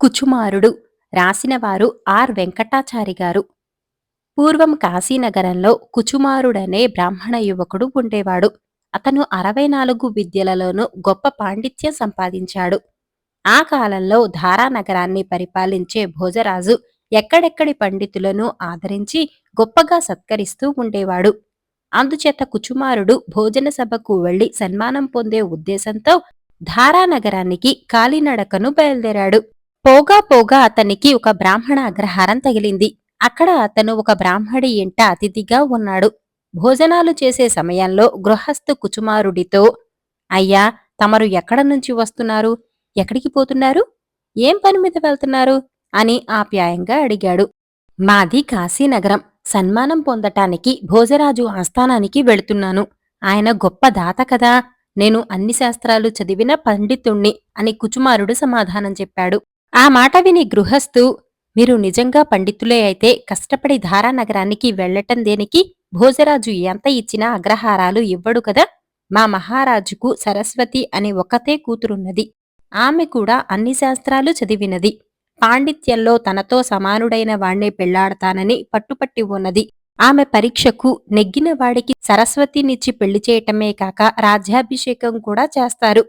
కుచుమారుడు. రాసినవారు are Venkatachari గారు. పూర్వం కాశీనగరంలో కుచుమారుడనే బ్రాహ్మణ యువకుడు ఉండేవాడు. అతను అరవై నాలుగు విద్యలలోనూ గొప్ప పాండిత్యం సంపాదించాడు. ఆ కాలంలో ధారానగరాన్ని పరిపాలించే భోజరాజు ఎక్కడెక్కడి పండితులను ఆదరించి గొప్పగా సత్కరిస్తూ ఉండేవాడు. అందుచేత కుచుమారుడు భోజన సభకు వెళ్ళి సన్మానం పొందే ఉద్దేశంతో ధారానగరానికి కాలినడకను బయలుదేరాడు. పోగా పోగా అతనికి ఒక బ్రాహ్మణ అగ్రహారం తగిలింది. అక్కడ అతను ఒక బ్రాహ్మడి ఇంట అతిథిగా ఉన్నాడు. భోజనాలు చేసే సమయంలో గృహస్థు కుచుమారుడితో అయ్యా తమరు ఎక్కడ నుంచి వస్తున్నారు? ఎక్కడికి పోతున్నారు? ఏం పని మీద వెళ్తున్నారు? అని ఆప్యాయంగా అడిగాడు. మాది కాశీనగరం. సన్మానం పొందటానికి భోజరాజు ఆస్థానానికి వెళుతున్నాను. ఆయన గొప్ప దాత కదా. నేను అన్ని శాస్త్రాలు చదివిన పండితుణ్ణి అని కుచుమారుడు సమాధానం చెప్పాడు. ఆ మాట విని గృహస్థు మీరు నిజంగా పండితులే అయితే కష్టపడి ధారానగరానికి వెళ్ళటం దేనికి? భోజరాజు ఎంత ఇచ్చినా అగ్రహారాలు ఇవ్వడు కదా? మా మహారాజుకు సరస్వతి అనే ఒకతే కూతురున్నది. ఆమె కూడా అన్ని శాస్త్రాలు చదివినది. పాండిత్యంలో తనతో సమానుడైన వాణ్ణే పెళ్ళాడతానని పట్టుపట్టి ఉన్నది. ఆమె పరీక్షకు నెగ్గిన వాడికి సరస్వతినిచ్చి పెళ్ళి చేయటమే కాక రాజ్యాభిషేకం కూడా చేస్తారు.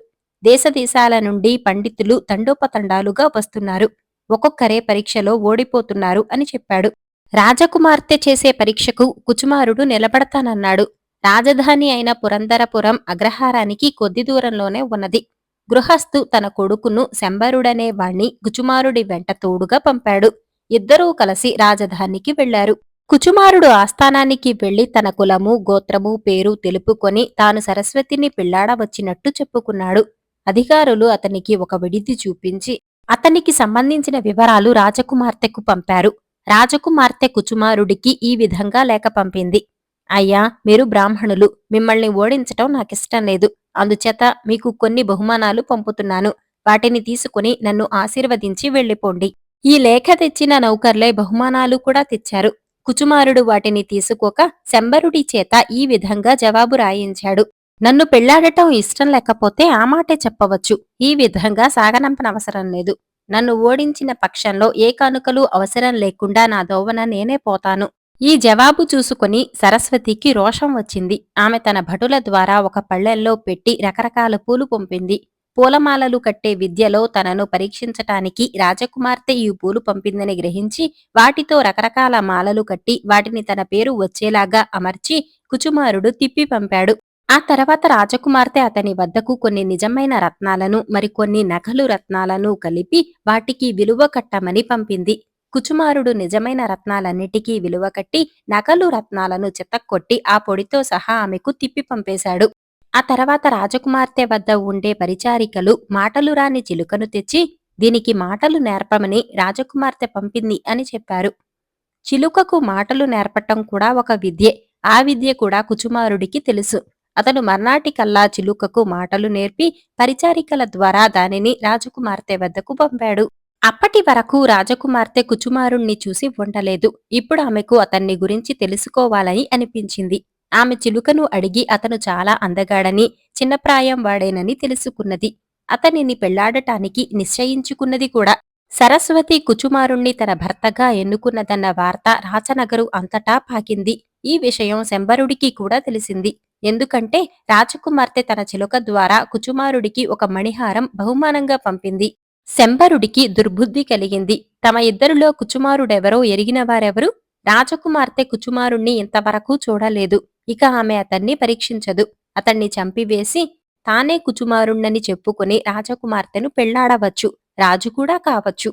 దేశదేశాల నుండి పండితులు తండోపతండాలుగా వస్తున్నారు. ఒక్కొక్కరే పరీక్షలో ఓడిపోతున్నారు అని చెప్పాడు. రాజకుమార్తె చేసే పరీక్షకు కుచుమారుడు నిలబడతానన్నాడు. రాజధాని అయిన పురంధరపురం అగ్రహారానికి కొద్ది దూరంలోనే ఉన్నది. గృహస్థు తన కొడుకును శంబరుడనే వాణ్ణి కుచుమారుడి వెంట తోడుగా పంపాడు. ఇద్దరూ కలిసి రాజధానికి వెళ్ళారు కుచుమారుడు ఆస్థానానికి వెళ్ళి తన కులము గోత్రము పేరు తెలుపుకొని తాను సరస్వతిని పెళ్ళాడవచ్చినట్టు చెప్పుకున్నాడు. అధికారులు అతనికి ఒక విడిది చూపించి అతనికి సంబంధించిన వివరాలు రాజకుమార్తెకు పంపారు. రాజకుమార్తె కుచుమారుడికి ఈ విధంగా లేఖ పంపింది. అయ్యా మీరు బ్రాహ్మణులు. మిమ్మల్ని ఓడించటం నాకిష్టం లేదు. అందుచేత మీకు కొన్ని బహుమానాలు పంపుతున్నాను. వాటిని తీసుకుని నన్ను ఆశీర్వదించి వెళ్ళిపోండి. ఈ లేఖ తెచ్చిన నౌకర్లే బహుమానాలు కూడా తెచ్చారు. కుచుమారుడు వాటిని తీసుకోక శంబరుడి చేత ఈ విధంగా జవాబు రాయించాడు. నన్ను పెళ్ళాడటం ఇష్టం లేకపోతే ఆ మాటే చెప్పవచ్చు. ఈ విధంగా సాగనంపనవసరం లేదు. నన్ను ఓడించిన పక్షంలో ఏ కానుకలు అవసరం లేకుండా నా దోవన నేనే పోతాను. ఈ జవాబు చూసుకుని సరస్వతికి రోషం వచ్చింది. ఆమె తన భటుల ద్వారా ఒక పళ్ళెల్లో పెట్టి రకరకాల పూలు పంపింది. పూలమాలలు కట్టే విద్యలో తనను పరీక్షించటానికి రాజకుమార్తె ఈ పూలు పంపిందని గ్రహించి వాటితో రకరకాల మాలలు కట్టి వాటిని తన పేరు వచ్చేలాగా అమర్చి కుచుమారుడు తిప్పి పంపాడు. ఆ తర్వాత రాజకుమార్తె అతని వద్దకు కొన్ని నిజమైన రత్నాలను మరికొన్ని నకలు రత్నాలను కలిపి వాటికి విలువ కట్టమని పంపింది. కుచుమారుడు నిజమైన రత్నాలన్నిటికీ విలువ కట్టి నకలు రత్నాలను చితక్కొట్టి ఆ పొడితో సహా ఆమెకు తిప్పి పంపేశాడు. ఆ తర్వాత రాజకుమార్తె వద్ద ఉండే పరిచారికలు మాటలు రాని చిలుకను తెచ్చి దీనికి మాటలు నేర్పమని రాజకుమార్తె పంపింది అని చెప్పారు. చిలుకకు మాటలు నేర్పటం కూడా ఒక విద్యే. ఆ విద్య కూడా కుచుమారుడికి తెలుసు. అతను మర్నాటికల్లా చిలుకకు మాటలు నేర్పి పరిచారికల ద్వారా దానిని రాజకుమార్తె వద్దకు పంపాడు. అప్పటి వరకు రాజకుమార్తె కుచుమారుణ్ణి చూసి ఉండలేదు ఇప్పుడు ఆమెకు అతన్ని గురించి తెలుసుకోవాలని అనిపించింది. ఆమె చిలుకను అడిగి అతను చాలా అందగాడని చిన్నప్రాయం వాడేనని తెలుసుకున్నది. అతనిని పెళ్ళాడటానికి నిశ్చయించుకున్నది కూడా. సరస్వతి కుచుమారుణ్ణి తన భర్తగా ఎన్నుకున్నదన్న వార్త రాచనగరు అంతటా పాకింది. ఈ విషయం శంబరుడికి కూడా తెలిసింది. ఎందుకంటే రాజకుమార్తె తన చిలుక ద్వారా కుచుమారుడికి ఒక మణిహారం బహుమానంగా పంపింది. శంబరుడికి దుర్బుద్ధి కలిగింది. తమ ఇద్దరిలో కుచుమారుడెవరో ఎరిగిన వారెవరు? రాజకుమార్తె కుచుమారుణ్ణి ఇంతవరకు చూడలేదు. ఇక ఆమె అతన్ని పరీక్షించదు. అతన్ని చంపివేసి తానే కుచుమారుణ్ణని చెప్పుకుని రాజకుమార్తెను పెళ్ళాడవచ్చు. రాజు కూడా కావచ్చు.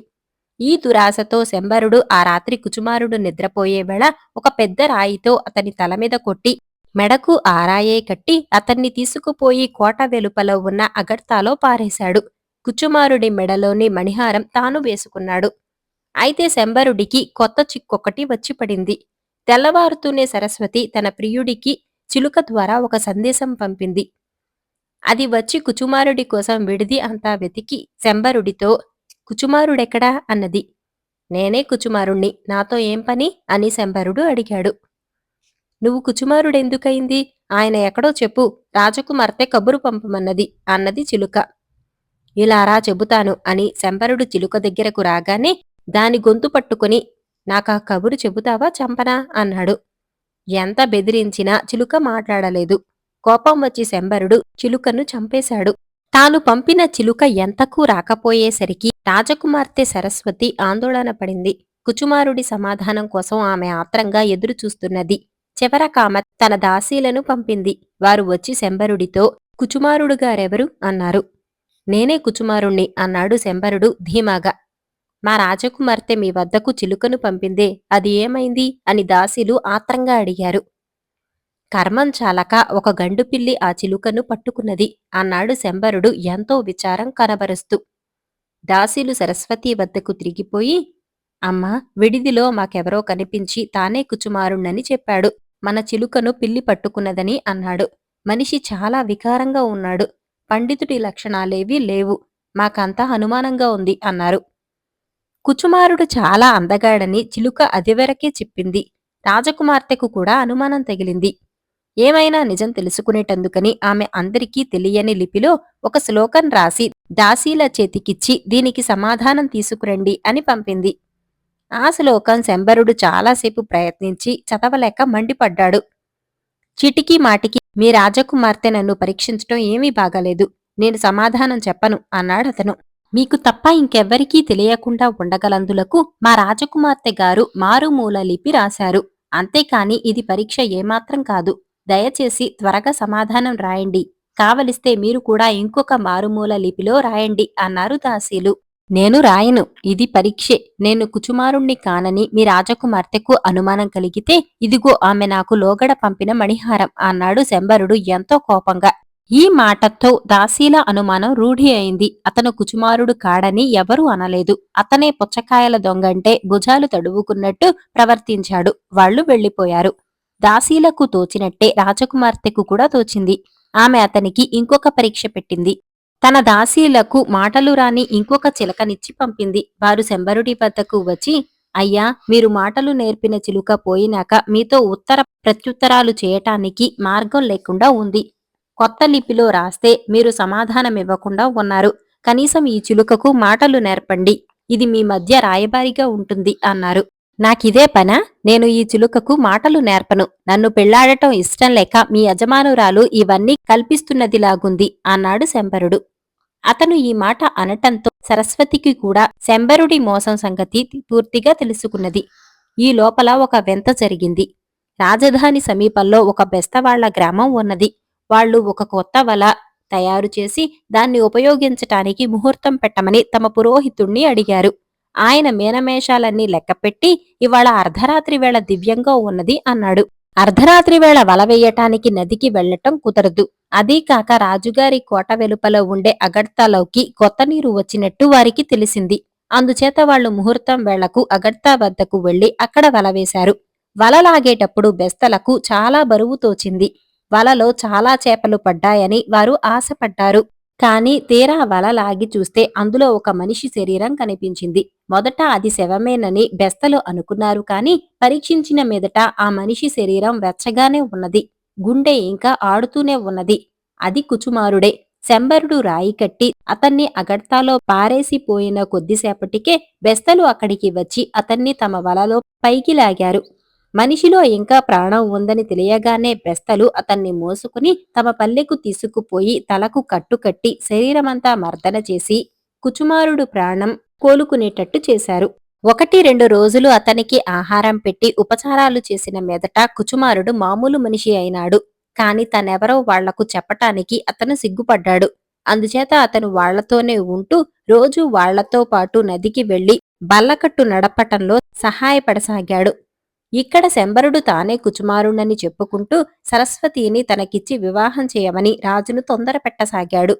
ఈ దురాశతో శంబరుడు ఆ రాత్రి కుచుమారుడు నిద్రపోయే వేళ ఒక పెద్ద రాయితో అతని తల మీద కొట్టి మెడకు ఆరాయే కట్టి అతన్ని తీసుకుపోయి కోట వెలుపల ఉన్న అగర్తాలో పారేశాడు. కుచుమారుడి మెడలోని మణిహారం తాను వేసుకున్నాడు. అయితే శంబరుడికి కొత్త చిక్కొకటి వచ్చి పడింది. తెల్లవారుతూనే సరస్వతి తన ప్రియుడికి చిలుక ద్వారా ఒక సందేశం పంపింది. అది వచ్చి కుచుమారుడి కోసం విడిది అంతా వెతికి శంబరుడితో కుచుమారుడెక్కడా? అన్నది. నేనే కుచుమారుణ్ణి. నాతో ఏం పని? అని శంబరుడు అడిగాడు. నువ్వు కుచుమారుడెందుకయింది ఆయన ఎక్కడో చెప్పు. రాజకుమార్తె కబురు పంపమన్నది అన్నది చిలుక. ఇలారా చెబుతాను అని శంబరుడు చిలుక దగ్గరకు రాగానే దాని గొంతు పట్టుకుని నాకా కబురు చెబుతావా చంపనా? అన్నాడు. ఎంత బెదిరించినా చిలుక మాట్లాడలేదు. కోపం వచ్చి శంబరుడు చిలుకను చంపేశాడు. తాను పంపిన చిలుక ఎంతకు రాకపోయేసరికి రాజకుమార్తె సరస్వతి ఆందోళన పడింది. కుచుమారుడి సమాధానం కోసం ఆమె ఆత్రంగా ఎదురుచూస్తున్నది. చివరకామ తన దాసీలను పంపింది. వారు వచ్చి శంబరుడితో కుచుమారుడు గారెవరు అన్నారు. నేనే కుచుమారుణ్ణి అన్నాడు శంబరుడు ధీమాగా. మా రాజకుమార్తె మీ వద్దకు చిలుకను పంపిందే అది ఏమైంది అని దాసీలు ఆత్రంగా అడిగారు. కర్మం చాలక ఒక గండుపిల్లి ఆ చిలుకను పట్టుకున్నది అన్నాడు శంబరుడు ఎంతో విచారం కనబరుస్తూ. దాసీలు సరస్వతి వద్దకు తిరిగిపోయి అమ్మా విడిదిలో మాకెవరో కనిపించి తానే కుచుమారుణ్ణని చెప్పాడు. మన చిలుకను పిల్లి పట్టుకున్నదని అన్నాడు. మనిషి చాలా వికారంగా ఉన్నాడు. పండితుడి లక్షణాలేవీ లేవు. మాకంతా అనుమానంగా ఉంది అన్నారు. కుచుమారుడు చాలా అందగాడని చిలుక అదివరకే చెప్పింది. రాజకుమార్తెకు కూడా అనుమానం తగిలింది. ఏమైనా నిజం తెలుసుకునేటందుకని ఆమె అందరికీ తెలియని లిపిలో ఒక శ్లోకం రాసి దాసీల చేతికిచ్చి దీనికి సమాధానం తీసుకురండి అని పంపింది. ఆ శ్లోకం శంబరుడు చాలాసేపు ప్రయత్నించి చదవలేక మండిపడ్డాడు. చిటికీ మాటికి మీ రాజకుమార్తె నన్ను పరీక్షించటం ఏమీ బాగాలేదు. నేను సమాధానం చెప్పను అన్నాడతను మీకు తప్ప ఇంకెవ్వరికీ తెలియకుండా ఉండగలందులకు మా రాజకుమార్తె గారు మారుమూల లిపి రాశారు. అంతేకాని ఇది పరీక్ష ఏమాత్రం కాదు. దయచేసి త్వరగా సమాధానం రాయండి. కావలిస్తే మీరు కూడా ఇంకొక మారుమూల లిపిలో రాయండి అన్నారు దాసీలు. నేను రాయను ఇది పరీక్షే. నేను కుచుమారుణ్ణి కానని మీ రాజకుమార్తెకు అనుమానం కలిగితే ఇదిగో ఆమె నాకు లోగడ పంపిన మణిహారం అన్నాడు శంబరుడు ఎంతో కోపంగా. ఈ మాటతో దాసీల అనుమానం రూఢి అయింది. అతను కుచుమారుడు కాడని ఎవరూ అనలేదు. అతనే పుచ్చకాయల దొంగంటే భుజాలు తడువుకున్నట్టు ప్రవర్తించాడు. వాళ్ళు వెళ్ళిపోయారు దాసీలకు తోచినట్టే రాజకుమార్తెకు కూడా తోచింది. ఆమె అతనికి ఇంకొక పరీక్ష పెట్టింది. తన దాసీలకు మాటలు రాని ఇంకొక చిలకనిచ్చి పంపింది. వారు శంబరుడి వద్దకు వచ్చి అయ్యా మీరు మాటలు నేర్పిన చిలుక పోయినాక మీతో ఉత్తర ప్రత్యుత్తరాలు చేయటానికి మార్గం లేకుండా ఉంది. కొత్త లిపిలో రాస్తే మీరు సమాధానమివ్వకుండా ఉన్నారు. కనీసం ఈ చిలుకకు మాటలు నేర్పండి. ఇది మీ మధ్య రాయబారిగా ఉంటుంది అన్నారు. నాకిదే పనా? నేను ఈ చిలుకకు మాటలు నేర్పను. నన్ను పెళ్ళాడటం ఇష్టం లేక మీ యజమానురాలు ఇవన్నీ కల్పిస్తున్నదిలాగుంది అన్నాడు శంబరుడు. అతను ఈ మాట అనటంతో సరస్వతికి కూడా శంబరుడి మోసం సంగతి పూర్తిగా తెలుసుకున్నది. ఈ లోపల ఒక వింత జరిగింది. రాజధాని సమీపంలో ఒక బెస్తవాళ్ళ గ్రామం ఉన్నది. వాళ్ళు ఒక కొత్త వల తయారు చేసి దాన్ని ఉపయోగించటానికి ముహూర్తం పెట్టమని తమ పురోహితుణ్ణి అడిగారు. ఆయన మీనమేషాలన్నీ లెక్కపెట్టి ఇవాళ అర్ధరాత్రి వేళ దివ్యంగా ఉన్నది అన్నాడు. అర్ధరాత్రి వేళ వల వేయటానికి నదికి వెళ్ళటం కుదరదు. అదీ కాక రాజుగారి కోట వెలుపల ఉండే అగడ్తాలోకి కొత్త నీరు వచ్చినట్టు వారికి తెలిసింది. అందుచేత వాళ్ళు ముహూర్తం వేళకు అగడ్తా వద్దకు వెళ్ళి అక్కడ వల వేశారు. వల లాగేటప్పుడు బెస్తలకు చాలా బరువు తోచింది. వలలో చాలా చేపలు పడ్డాయని వారు ఆశపడ్డారు. కానీ తీరా వల లాగి చూస్తే అందులో ఒక మనిషి శరీరం కనిపించింది. మొదట అది శవమేనని బెస్తలు అనుకున్నారు కానీ పరీక్షించిన మీదట ఆ మనిషి శరీరం వెచ్చగానే ఉన్నది. గుండె ఇంకా ఆడుతూనే ఉన్నది. అది కుచుమారుడే. శంబరుడు రాయి కట్టి అతన్ని అగడ్తాలో పారేసిపోయిన కొద్దిసేపటికే బెస్తలు అక్కడికి వచ్చి అతన్ని తమ వలలో పైకి లాగారు. మనిషిలో ఇంకా ప్రాణం ఉందని తెలియగానే పెస్తలు అతన్ని మోసుకుని తమ పల్లెకు తీసుకుపోయి తలకు కట్టుకట్టి శరీరమంతా మర్దన చేసి కుచుమారుడు ప్రాణం కోలుకునేటట్టు చేశారు. ఒకటి రెండు రోజులు అతనికి ఆహారం పెట్టి ఉపచారాలు చేసిన మెదట కుచుమారుడు మామూలు మనిషి అయినాడు. కాని తనెవరో వాళ్ళకు చెప్పటానికి అతను సిగ్గుపడ్డాడు. అందుచేత అతను వాళ్ళతోనే ఉంటూ రోజు వాళ్ళతో పాటు నదికి వెళ్ళి బల్లకట్టు నడపటంలో సహాయపడసాగాడు. ఇక్కడ శంబరుడు తానే కుచుమారుణ్ణని చెప్పుకుంటూ సరస్వతిని తనకిచ్చి వివాహం చేయమని రాజును తొందర పెట్టసాగాడు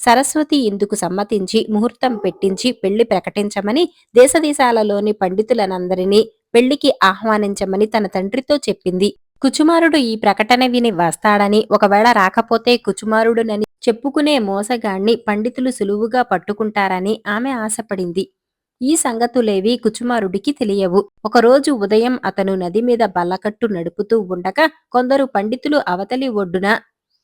సరస్వతి ఇందుకు సమ్మతించి ముహూర్తం పెట్టించి పెళ్ళి ప్రకటించమని దేశదేశాలలోని పండితులనందరినీ పెళ్ళికి ఆహ్వానించమని తన తండ్రితో చెప్పింది. కుచుమారుడు ఈ ప్రకటన విని వస్తాడని ఒకవేళ రాకపోతే కుచుమారుడునని చెప్పుకునే మోసగాణ్ణి పండితులు సులువుగా పట్టుకుంటారని ఆమె ఆశపడింది. ఈ సంగతులేవి కుచుమారుడికి తెలియవు. ఒకరోజు ఉదయం అతను నది మీద బల్లకట్టు నడుపుతూ ఉండగా కొందరు పండితులు అవతలి ఒడ్డున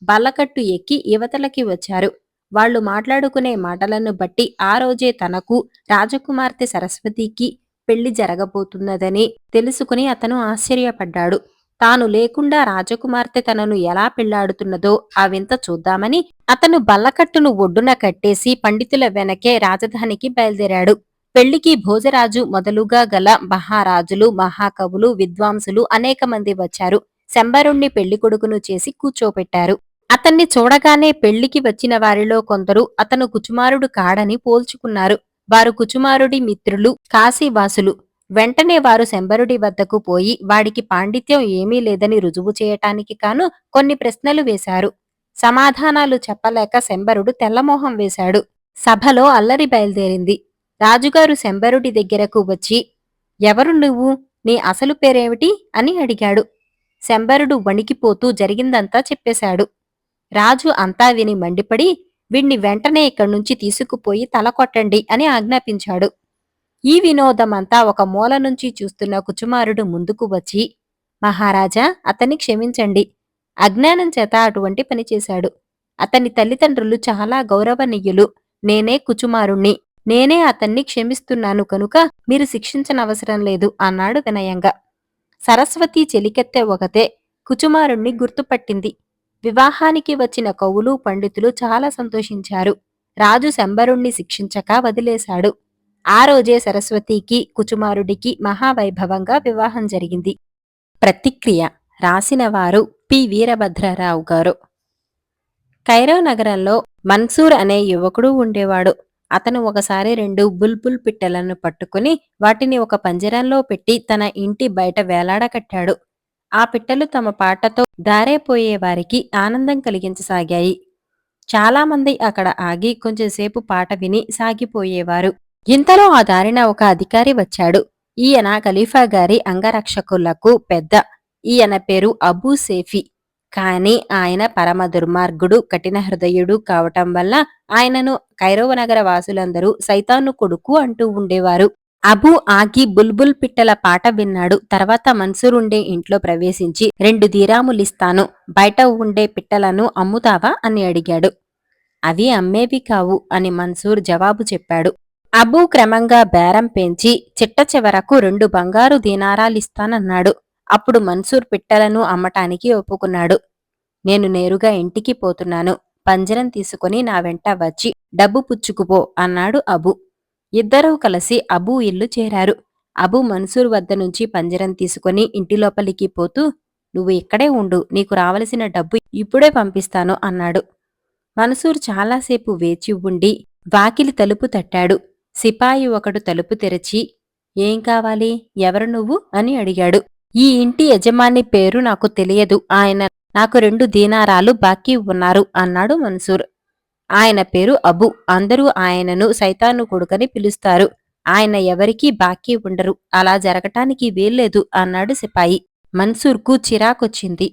బల్లకట్టు ఎక్కి యువతలకి వచ్చారు. వాళ్ళు మాట్లాడుకునే మాటలను బట్టి ఆ రోజే తనకు రాజకుమార్తె సరస్వతికి పెళ్ళి జరగబోతున్నదని తెలుసుకుని అతను ఆశ్చర్యపడ్డాడు. తాను లేకుండా రాజకుమార్తె తనను ఎలా పెళ్ళాడుతున్నదో ఆ వింత చూద్దామని అతను బల్లకట్టును ఒడ్డున కట్టేసి పండితుల వెనకే రాజధానికి బయలుదేరాడు. పెళ్ళికి భోజరాజు మొదలుగా గల మహారాజులు మహాకవులు విద్వాంసులు అనేక మంది వచ్చారు. శంబరుణ్ణి పెళ్ళి కొడుకును చేసి కూర్చోపెట్టారు. అతన్ని చూడగానే పెళ్ళికి వచ్చిన వారిలో కొందరు అతను కుచుమారుడు కాడని పోల్చుకున్నారు. వారు కుచుమారుడి మిత్రులు కాశీవాసులు. వెంటనే వారు శంబరుడి వద్దకు పోయి వాడికి పాండిత్యం ఏమీ లేదని రుజువు చేయటానికి కాను కొన్ని ప్రశ్నలు వేశారు. సమాధానాలు చెప్పలేక శంబరుడు తెల్లమోహం వేశాడు. సభలో అల్లరి బయలుదేరింది. రాజుగారు శంబరుడి దగ్గరకు వచ్చి ఎవరు నువ్వు? నీ అసలు పేరేమిటి? అని అడిగాడు. శంబరుడు వణికిపోతూ జరిగిందంతా చెప్పేశాడు. రాజు అంతా విని మండిపడి వీణ్ణి వెంటనే ఇక్కడి నుంచి తీసుకుపోయి తల కొట్టండి అని ఆజ్ఞాపించాడు. ఈ వినోదమంతా ఒక మూల నుంచి చూస్తున్న కుచుమారుడు ముందుకు వచ్చి మహారాజా అతన్ని క్షమించండి. అజ్ఞానం చేత అటువంటి పని చేశాడు. అతని తల్లిదండ్రులు చాలా గౌరవనీయులు. నేనే కుచుమారుణ్ణి. నేనే అతన్ని క్షమిస్తున్నాను కనుక మీరు శిక్షించనవసరం లేదు అన్నాడు వినయంగా. సరస్వతి చెలికెత్తె ఒకతే కుచుమారుణ్ణి గుర్తుపట్టింది. వివాహానికి వచ్చిన కవులు పండితులు చాలా సంతోషించారు. రాజు శంబరుణ్ణి శిక్షించక వదిలేశాడు. ఆ రోజే సరస్వతికి కుచుమారుడికి మహావైభవంగా వివాహం జరిగింది. ప్రతిక్రియ రాసినవారు పి. వీరభద్రరావు గారు. కైరో నగరంలో మన్సూర్ అనే యువకుడు ఉండేవాడు. అతను ఒకసారి రెండు బుల్బుల్ పిట్టలను పట్టుకుని వాటిని ఒక పంజరంలో పెట్టి తన ఇంటి బయట వేలాడకట్టాడు ఆ పిట్టలు తమ పాటతో దారేపోయే వారికి ఆనందం కలిగించసాగాయి. చాలామంది అక్కడ ఆగి కొంచెంసేపు పాట విని సాగిపోయేవారు. ఇంతలో ఆ దారిన ఒక అధికారి వచ్చాడు. ఈయన ఖలీఫా గారి అంగరక్షకులకు పెద్ద ఈయన పేరు అబూ సేఫీ. కానీ ఆయన పరమ దుర్మార్గుడు కఠిన హృదయుడు కావటం వల్ల ఆయనను కైరవ నగర వాసులందరూ సైతాను కొడుకు అంటూ ఉండేవారు. అబు ఆగి బుల్బుల్ పిట్టల పాట విన్నాడు. తర్వాత మన్సూర్ ఉండే ఇంట్లో ప్రవేశించి రెండు దీరాములిస్తాను బయట ఉండే పిట్టలను అమ్ముతావా? అని అడిగాడు. అవి అమ్మేవి కావు అని మన్సూర్ జవాబు చెప్పాడు. అబు క్రమంగా బేరం పెంచి చిట్ట చివరకు రెండు బంగారు దీనారాలిస్తానన్నాడు. అప్పుడు మన్సూర్ పిట్టలను అమ్మటానికి ఒప్పుకున్నాడు. నేను నేరుగా ఇంటికి పోతున్నాను. పంజరం తీసుకుని నా వెంట వచ్చి డబ్బు పుచ్చుకుపో అన్నాడు అబు. ఇద్దరూ కలిసి అబూ ఇల్లు చేరారు. అబు మన్సూర్ వద్ద నుంచి పంజరం తీసుకుని ఇంటి లోపలికి పోతూ నువ్వు ఇక్కడే ఉండు నీకు రావలసిన డబ్బు ఇప్పుడే పంపిస్తాను అన్నాడు. మన్సూర్ చాలాసేపు వేచి ఉండి వాకిలి తలుపు తట్టాడు. సిపాయి ఒకడు తలుపు తెరచి ఏం కావాలి? ఎవరు నువ్వు? అని అడిగాడు. ఈ ఇంటి యజమాని పేరు నాకు తెలియదు. ఆయన నాకు రెండు దీనారాలు బాకీ ఉన్నారు అన్నాడు మన్సూర్. ఆయన పేరు అబు. అందరూ ఆయనను సైతాను కొడుకని పిలుస్తారు. ఆయన ఎవరికీ బాకీ ఉండరు. అలా జరగటానికి వీల్లేదు అన్నాడు సిపాయి. మన్సూర్కు చిరాకొచ్చింది.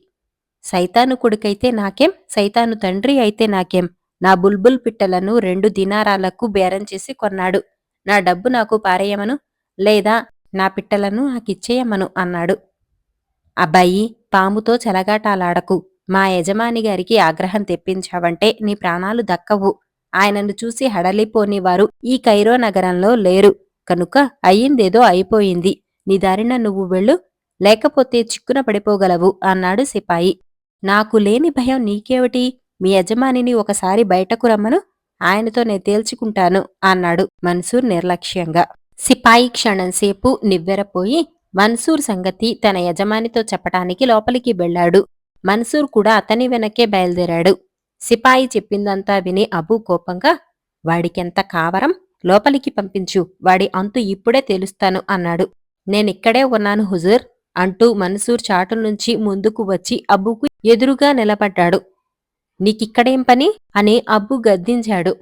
సైతాను కొడుకైతే నాకేం? సైతాను తండ్రి అయితే నాకేం? నా బుల్బుల్ పిట్టలను రెండు దినారాలకు బేరం చేసి కొన్నాడు. నా డబ్బు నాకు పారేయమను? లేదా నా పిట్టలను నాకిచ్చేయమను? అన్నాడు. అబ్బాయి పాముతో చెలగాటాలాడకు. మా యజమాని గారికి ఆగ్రహం తెప్పించావంటే నీ ప్రాణాలు దక్కవు. ఆయనను చూసి హడలిపోనివారు ఈ కైరో నగరంలో లేరు. కనుక అయ్యిందేదో అయిపోయింది. నీ దారిన నువ్వు వెళ్ళు లేకపోతే చిక్కున పడిపోగలవు అన్నాడు సిపాయి. నాకు లేని భయం నీకేమిటి? మీ యజమానిని ఒకసారి బయటకు రమ్మను ఆయనతో నేను తేల్చుకుంటాను అన్నాడు మన్సూర్ నిర్లక్ష్యంగా. సిపాయి క్షణంసేపు నివ్వెరపోయి మన్సూర్ సంగతి తన యజమానితో చెప్పటానికి లోపలికి వెళ్ళాడు. మన్సూర్ కూడా అతని వెనకే బయలుదేరాడు. సిపాయి చెప్పిందంతా విని అబూ కోపంగా వాడికెంత కావరం? లోపలికి పంపించు. వాడి అంతు ఇప్పుడే తెలుస్తాను అన్నాడు. నేనిక్కడే ఉన్నాను హుజూర్ అంటూ మన్సూర్ చాటు నుంచి ముందుకు వచ్చి అబ్బుకు ఎదురుగా నిలబడ్డాడు. నీకిక్కడేం పని? అని అబ్బు గద్దించాడు.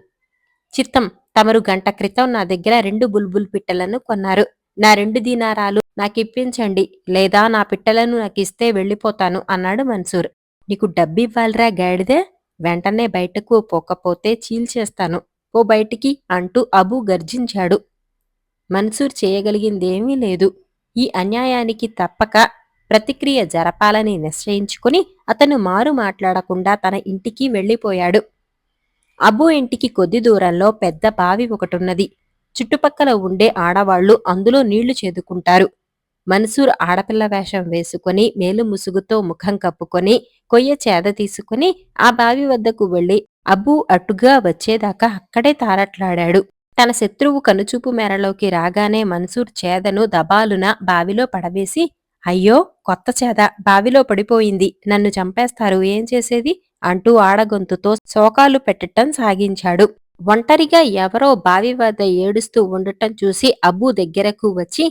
చిత్తం తమరు గంట క్రితం నా దగ్గర రెండు బుల్బుల్ పిట్టలను కొన్నారు. నా రెండు దీనారాలు నాకిప్పించండి లేదా నా పిట్టలను నాకిస్తే వెళ్ళిపోతాను అన్నాడు మన్సూర్. నీకు డబ్బివ్వాలిరా గాడిదే? వెంటనే బయటకు పోకపోతే చీల్చేస్తాను. ఓ బయటికి అంటూ అబు గర్జించాడు. మన్సూర్ చేయగలిగిందేమీ లేదు. ఈ అన్యాయానికి తప్పక ప్రతిక్రియ జరపాలని నిశ్చయించుకుని అతను మారు మాట్లాడకుండా తన ఇంటికి వెళ్ళిపోయాడు. అబు ఇంటికి కొద్ది దూరంలో పెద్ద బావి ఒకటున్నది. చుట్టుపక్కల ఉండే ఆడవాళ్ళు అందులో నీళ్ళు చేదుకుంటారు. మన్సూర్ ఆడపిల్ల వేషం వేసుకుని మేలు ముసుగుతో ముఖం కప్పుకొని కొయ్య చేద తీసుకుని ఆ బావి వద్దకు వెళ్ళి అబ్బు అటుగా వచ్చేదాకా అక్కడే తారట్లాడాడు. తన శత్రువు కనుచూపు మేరలోకి రాగానే మన్సూర్ చేదను దబాలున బావిలో పడవేసి అయ్యో కొత్త చేద బావిలో పడిపోయింది. నన్ను చంపేస్తారు. ఏం చేసేది? అంటూ ఆడగొంతుతో శోకాలు పెట్టటం సాగించాడు. ఒంటరిగా ఎవరో బావి వద్ద ఏడుస్తూ ఉండటం చూసి అబ్బు దగ్గరకు వచ్చి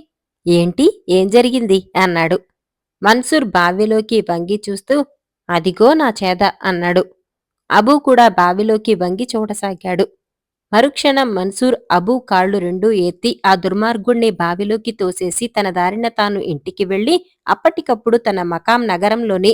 ఏంటి? ఏం జరిగింది? అన్నాడు. మన్సూర్ బావిలోకి వంగి చూస్తూ అదిగో నా చేద అన్నాడు. అబూ కూడా బావిలోకి వంగి చూడసాగాడు. మరుక్షణం మన్సూర్ అబూ కాళ్ళు రెండూ ఎత్తి ఆ దుర్మార్గుణ్ణి బావిలోకి తోసేసి తన దారిన తాను ఇంటికి వెళ్ళి అప్పటికప్పుడు తన మకాం నగరంలోని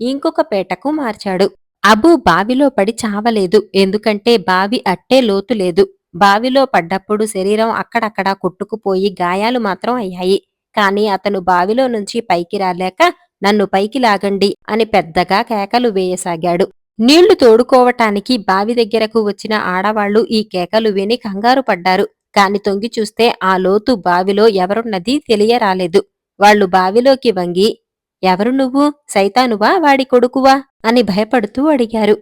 ఇంకొక పేటకు మార్చాడు. అబూ బావిలో పడి చావలేదు. ఎందుకంటే బావి అట్టే లోతు లేదు. బావిలో పడ్డప్పుడు శరీరం అక్కడక్కడా కొట్టుకుపోయి గాయాలు మాత్రం అయ్యాయి. కాని అతను బావిలో నుంచి పైకి రాలేక నన్ను పైకి లాగండి అని పెద్దగా కేకలు వేయసాగాడు. నీళ్ళు తోడుకోవటానికి బావి దగ్గరకు వచ్చిన ఆడవాళ్ళు ఈ కేకలు విని కంగారు పడ్డారు. కాని తొంగి చూస్తే ఆ లోతు బావిలో ఎవరున్నది తెలియరాలేదు. వాళ్ళు బావిలోకి వంగి ఎవరు నువ్వు? సైతానువా? వాడి కొడుకువా? అని భయపడుతూ అడిగారు.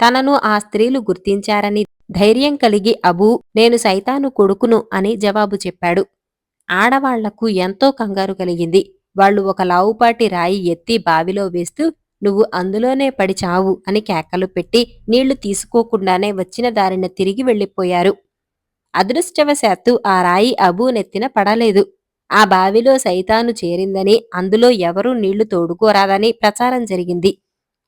తనను ఆ స్త్రీలు గుర్తించారని ధైర్యం కలిగి అబూ నేను సైతాను కొడుకును అని జవాబు చెప్పాడు. ఆడవాళ్ళకు ఎంతో కంగారు కలిగింది. వాళ్ళు ఒక లావుపాటి రాయి ఎత్తి బావిలో వేస్తూ నువ్వు అందులోనే పడి చావు అని కేకలు పెట్టి నీళ్ళు తీసుకోకుండానే వచ్చిన దారిన తిరిగి వెళ్ళిపోయారు అదృష్టవశాత్తు ఆ రాయి అబూ నెత్తిన పడలేదు. ఆ బావిలో సైతాను చేరిందని అందులో ఎవరూ నీళ్ళు తోడుకోరాదని ప్రచారం జరిగింది.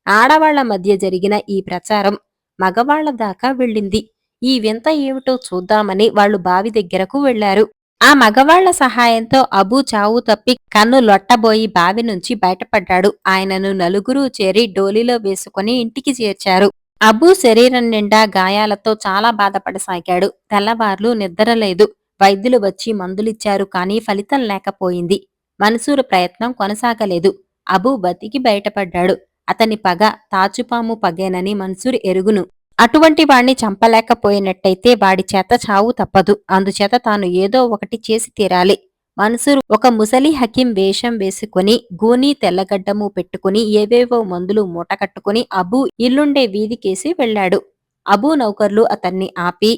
ఆడవాళ్ళ మధ్య జరిగిన ఈ ప్రచారం మగవాళ్ళ దాకా వెళ్ళింది. ఈ వింత ఏమిటో చూద్దామని వాళ్ళు బావి దగ్గరకు వెళ్ళారు ఆ మగవాళ్ళ సహాయంతో అబూ చావు తప్పి కన్ను లొట్టబోయి బావి నుంచి బయటపడ్డాడు. ఆయనను నలుగురు చేరి డోలీలో వేసుకుని ఇంటికి చేర్చారు. అబూ శరీరం నిండా గాయాలతో చాలా బాధపడసాగాడు. తెల్లవార్లు నిద్రలేదు. వైద్యులు వచ్చి మందులిచ్చారు కానీ ఫలితం లేకపోయింది. మనసూరు ప్రయత్నం కొనసాగలేదు. అబూ బతికి బయటపడ్డాడు. అతని పగ తాచుపాము పగేనని మన్సూర్ ఎరుగును. అటువంటి వాణ్ణి చంపలేకపోయినట్టయితే వాడి చేత చావు తప్పదు. అందుచేత తాను ఏదో ఒకటి చేసి తీరాలి. మన్సూర్ ఒక ముసలి హకీం వేషం వేసుకుని గూని తెల్లగడ్డము పెట్టుకుని ఏవేవో మందులు మూటకట్టుకుని అబూ ఇల్లుండే వీధికేసి వెళ్ళాడు అబూ నౌకర్లు అతన్ని ఆపి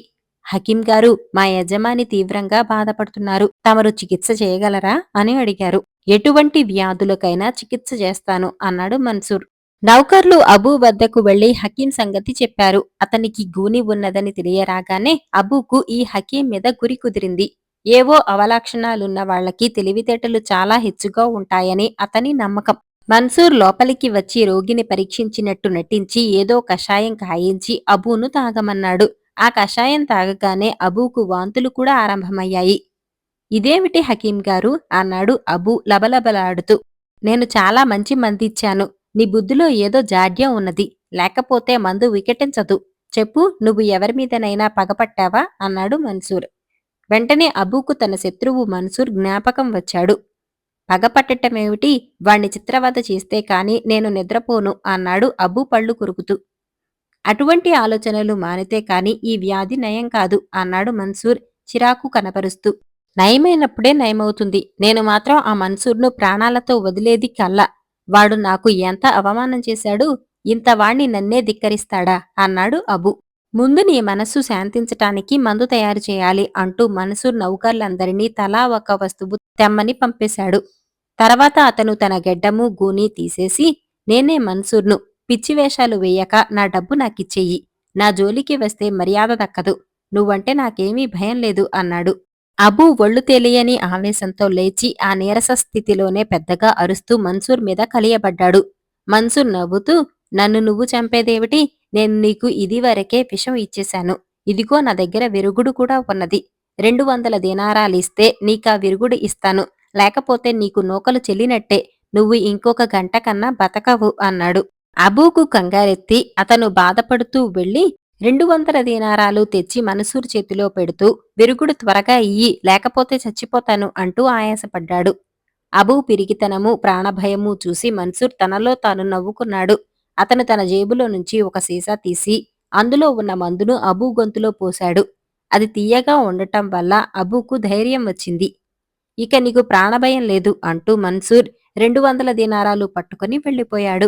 హకీం గారు మా యజమాని తీవ్రంగా బాధపడుతున్నారు. తమరు చికిత్స చేయగలరా? అని అడిగారు. ఎటువంటి వ్యాధులకైనా చికిత్స చేస్తాను అన్నాడు మన్సూర్. నౌకర్లు అబూ వద్దకు వెళ్ళి హకీం సంగతి చెప్పారు. అతనికి గూని ఉన్నదని తెలియరాగానే అబూకు ఈ హకీం మీద గురి కుదిరింది. ఏవో అవలక్షణాలున్న వాళ్ళకి తెలివితేటలు చాలా హెచ్చుగా ఉంటాయని అతని నమ్మకం. మన్సూర్ లోపలికి వచ్చి రోగిని పరీక్షించినట్టు నటించి ఏదో కషాయం కాయించి అబూను తాగమన్నాడు. ఆ కషాయం తాగగానే అబూకు వాంతులు కూడా ఆరంభమయ్యాయి. ఇదేమిటి హకీం గారు? అన్నాడు అబూ లబలబలాడుతూ. నేను చాలా మంచి మందిచ్చాను. నీ బుద్ధిలో ఏదో జాడ్యం ఉన్నది. లేకపోతే మందు వికటించదు. చెప్పు నువ్వు ఎవరి మీదనైనా పగపట్టావా? అన్నాడు మన్సూర్. వెంటనే అబూకు తన శత్రువు మన్సూర్ జ్ఞాపకం వచ్చాడు. పగపట్టటమేమిటి? వాణ్ణి చిత్రవద చేస్తే కాని నేను నిద్రపోను అన్నాడు అబూ పళ్ళు కురుకుతూ. అటువంటి ఆలోచనలు మానితే కాని ఈ వ్యాధి నయం కాదు అన్నాడు మన్సూర్. చిరాకు కనపరుస్తూ. నయమైనప్పుడే నయమవుతుంది. నేను మాత్రం ఆ మన్సూర్ను ప్రాణాలతో వదిలేది కల్లా. వాడు నాకు ఎంత అవమానం చేశాడు ఇంతవాణ్ణి నన్నే ధిక్కరిస్తాడా అన్నాడు అబు. ముందు నీ మనస్సు శాంతించటానికి మందు తయారు చేయాలి అంటూ మనసు నౌకర్లందరినీ తలా ఒక వస్తువు తెమ్మని పంపేశాడు. తర్వాత అతను తన గెడ్డము గూని తీసేసి నేనే మన్సూర్ను పిచ్చివేషాలు వేయక నా డబ్బు నాకిచ్చేయి. నా జోలికి వస్తే మర్యాద దక్కదు. నువ్వంటే నాకేమీ భయం లేదు అన్నాడు. అబూ ఒళ్ళు తెలియని ఆవేశంతో లేచి ఆ నీరస స్థితిలోనే పెద్దగా అరుస్తూ మన్సూర్ మీద కలియబడ్డాడు. మన్సూర్ నవ్వుతూ నన్ను నువ్వు చంపేదేమిటి? నేను నీకు ఇదివరకే విషం ఇచ్చేశాను. ఇదిగో నా దగ్గర విరుగుడు కూడా ఉన్నది. రెండు వందల దీనారాలిస్తే నీకా విరుగుడు ఇస్తాను. లేకపోతే నీకు నూకలు చెల్లినట్టే. నువ్వు ఇంకొక గంట కన్నా బతకవు అన్నాడు. అబూకు కంగారెత్తి అతను బాధపడుతూ వెళ్ళి రెండు వందల దీనారాలు తెచ్చి మనసూరు చేతిలో పెడుతూ విరుగుడు త్వరగా ఇయ్యి లేకపోతే చచ్చిపోతాను అంటూ ఆయాసపడ్డాడు. అబూ పిరిగితనము ప్రాణభయము చూసి మన్సూర్ తనలో తాను నవ్వుకున్నాడు. అతను తన జేబులో నుంచి ఒక సీసా తీసి అందులో ఉన్న మందును అబూ గొంతులో పోశాడు. అది తీయగా ఉండటం వల్ల అబూకు ధైర్యం వచ్చింది. ఇక నీకు ప్రాణభయం లేదు అంటూ మన్సూర్ రెండు వందల దీనారాలు పట్టుకొని వెళ్ళిపోయాడు.